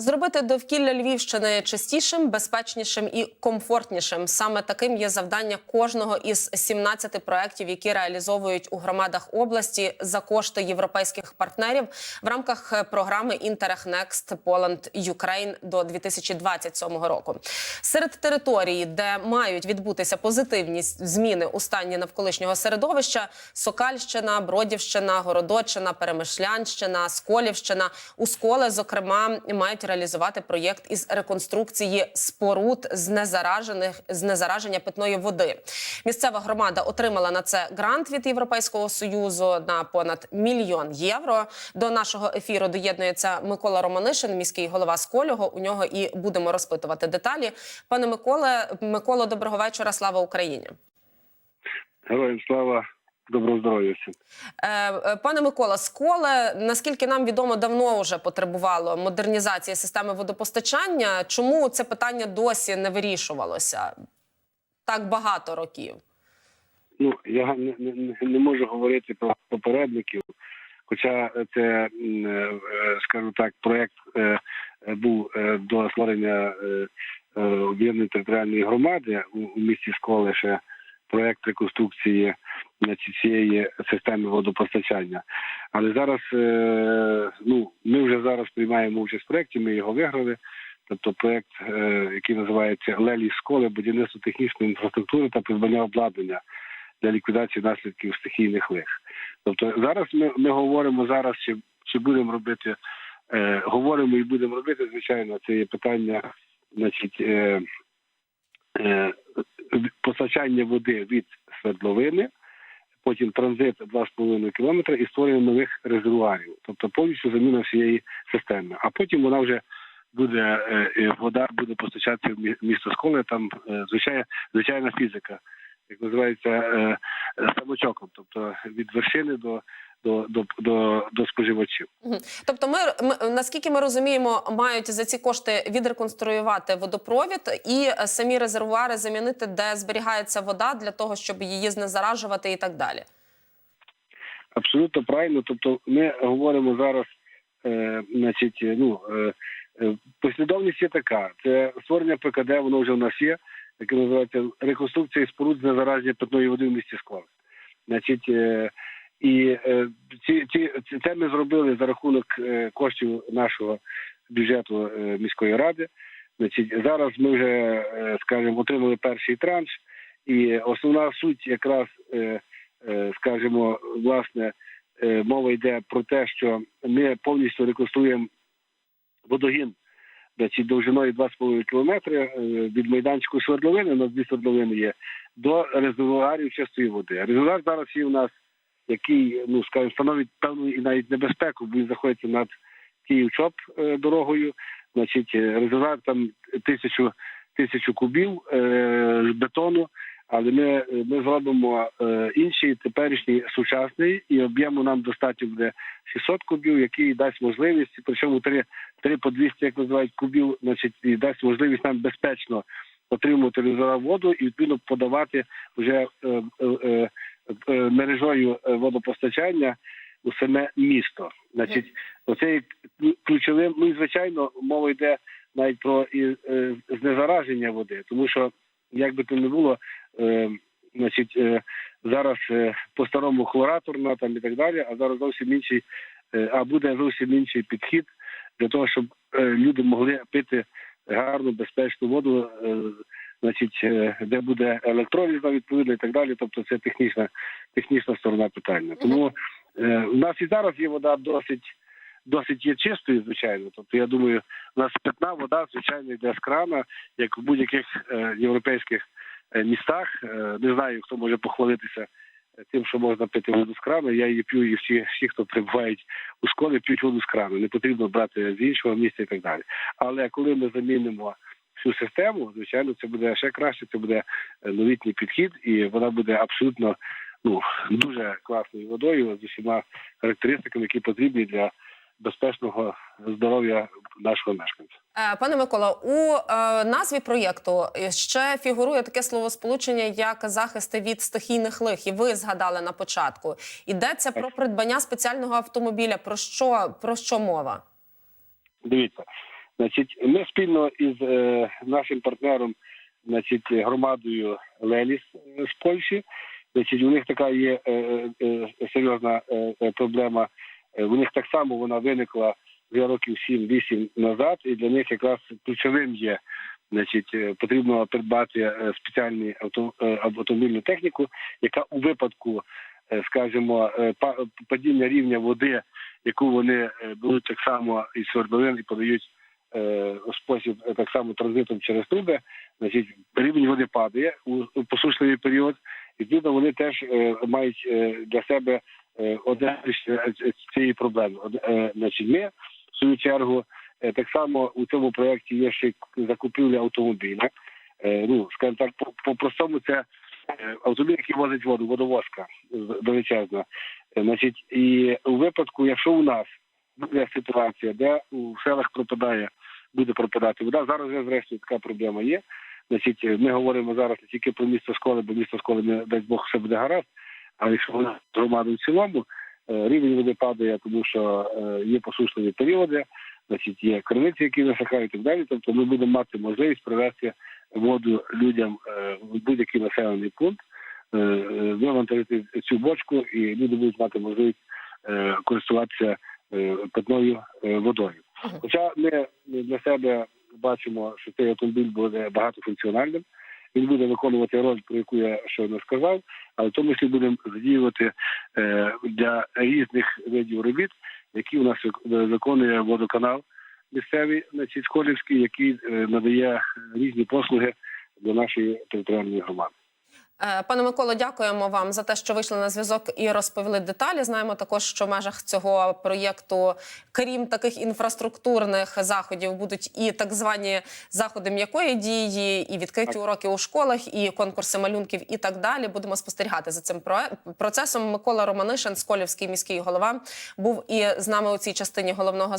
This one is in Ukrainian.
Зробити довкілля Львівщини чистішим, безпечнішим і комфортнішим. Саме таким є завдання кожного із 17 проєктів, які реалізовують у громадах області за кошти європейських партнерів в рамках програми Interreg Next Poland Ukraine до 2027 року. Серед територій, де мають відбутися позитивні зміни у стані навколишнього середовища: Сокальщина, Бродівщина, Городоччина, Перемишлянщина, Сколівщина, Усколи, зокрема, мають реалізувати проєкт із реконструкції споруд з незаражених з незараження питної води. Місцева громада отримала на це грант від Європейського союзу на понад мільйон євро. До нашого ефіру доєднується Микола Романишин, міський голова Сколього. У нього і будемо розпитувати деталі. Пане Миколе, Миколо, доброго вечора. Слава Україні. Героям слава, доброго здоров'я всім. Е, е, Пане Микола, сколе, наскільки нам відомо, давно вже потребувало модернізації системи водопостачання. Чому це питання досі не вирішувалося так багато років? Ну я не, не, не можу говорити про попередників, хоча це, е, скажу так, проект е, був до створення об'єднаної територіальної громади у, місті Сколе ще проект реконструкції цієї системи водопостачання. Але зараз е, ну ми вже зараз приймаємо участь в проєкті, ми його виграли. Тобто проект, е, який називається Лелі Сколи, будівництво технічної інфраструктури та придбання обладнання для ліквідації наслідків стихійних лих. Тобто зараз ми, ми говоримо зараз, чи, чи будемо робити, е, говоримо і будемо робити, звичайно, це є питання, значить, е, е, постачання води від свердловини, потім транзит 2,5 кілометра і створення нових резервуарів, тобто повністю заміна всієї системи. А потім вона вже буде е, вода буде постачатися в мі- місто Сколи, там е, звичайна, звичайна фізика, як називається е, самочоком, тобто від вершини до, до, до, до, до споживачів. Тобто, ми, ми наскільки ми розуміємо, мають за ці кошти відреконструювати водопровід і самі резервуари замінити, де зберігається вода, для того, щоб її знезаражувати і так далі. Абсолютно правильно. Тобто, ми говоримо зараз, е, значить, е, ну е, е, послідовність є така: це створення ПКД, воно вже в нас є, яке називається реконструкція споруд з незараження питної води в місті Сколи. Значить, е, і е, ці, ці, це ми зробили за рахунок е, коштів нашого бюджету е, міської ради. Значить, зараз ми вже, скажімо, отримали перший транш, і основна суть якраз, скажімо, власне, мова йде про те, що ми повністю реконструюємо водогін значить, довжиною 2,5 кілометри від майданчику свердловини, у нас дві свердловини є, до резервуарів чистої води. Резервуар зараз є у нас, який, ну скажімо, становить певну і навіть небезпеку, він знаходиться над Київ-Чоп е, дорогою. Значить, е, резервуар там тисячу, тисячу кубів е, бетону. Але ми, ми зробимо е, інший теперішній сучасний і об'єму нам достатньо буде 600 кубів, який дасть можливість, причому три, три по 200, як називають кубів, значить, і дасть можливість нам безпечно отримувати резервуар воду і відповідно подавати вже е, е, е, мережою е, водопостачання у саме місто. Значить, оце ключовим. Ну і звичайно, мова йде навіть про і, е, знезараження води, тому що як би то не було, е, значить, е, зараз е, по-старому хлораторна там і так далі, а зараз зовсім інший, е, а буде зовсім інший підхід для того, щоб е, люди могли пити гарну, безпечну воду, е, значить, е, де буде електроліза відповідно і так далі. Тобто це технічна, технічна сторона питання. Тому е, у нас і зараз є вода досить. Досить є чистою, звичайно. Тобто, я думаю, у нас питна вода, звичайно, йде з крана, як в будь-яких е, європейських е, містах. Е, не знаю, хто може похвалитися тим, що можна пити воду з крана. Я її п'ю, і всі, всі, хто прибувають у школі, п'ють воду з крану. Не потрібно брати з іншого місця і так далі. Але коли ми замінимо всю систему, звичайно, це буде ще краще, це буде е, новітній підхід, і вона буде абсолютно ну дуже класною водою з усіма характеристиками, які потрібні для безпечного здоров'я нашого мешканця. Е, Пане Микола, у е, назві проєкту ще фігурує таке словосполучення, як захисти від стихійних лих. І ви згадали на початку. Йдеться про придбання спеціального автомобіля. Про що про що мова? Дивіться, Значить, ми спільно із е, нашим партнером, значить, громадою Леліс з Польщі. Значить, у них така є е, е, серйозна проблема. У них так само вона виникла вже років 7-8 назад, і для них якраз ключовим є. Значить, потрібно придбати спеціальну авто, автомобільну техніку, яка у випадку, скажімо, падіння рівня води, яку вони беруть так само із свердловин і подають спосіб е, так само транзитом через труби, значить рівень води падає у, посушливий період, відповідно вони теж е, мають е, для себе е, одне е, цієї проблеми. Е, Значить, ми в свою чергу е, так само у цьому проєкті є ще закупівля автомобіля. Е, Ну, скажімо так, по, простому це е, автомобіль, який возить воду, водовозка величезна. Е, Значить, і у випадку, якщо у нас буде ситуація, де у селах пропадає, буде пропадати вода. Зараз вже зрештою така проблема є. Значить, ми говоримо зараз не тільки про місто школи, бо місто школи не дасть Бог все буде гаразд. А якщо громаду в цілому, е, рівень води падає, тому що е, є посушливі періоди, значить є криниці, які висихають і так далі. Тобто ми будемо мати можливість привезти воду людям е, в будь-який населений пункт, вивантажити цю бочку, і люди будуть мати можливість користуватися питною водою. Хоча ми для себе бачимо, що цей автомобіль буде багатофункціональним, він буде виконувати роль, про яку я щойно сказав, але в тому числі будемо задіювати е, для різних видів робіт, які у нас виконує водоканал місцевий, значить, Сколівський, який е, надає різні послуги для нашої територіальної громади. Е, Пане Миколо, дякуємо вам за те, що вийшли на зв'язок і розповіли деталі. Знаємо також, що в межах цього проєкту, крім таких інфраструктурних заходів, будуть і так звані заходи м'якої дії, і відкриті Так. уроки у школах, і конкурси малюнків, і так далі. Будемо спостерігати за цим процесом. Микола Романишин, Сколівський міський голова, був і з нами у цій частині головного задання.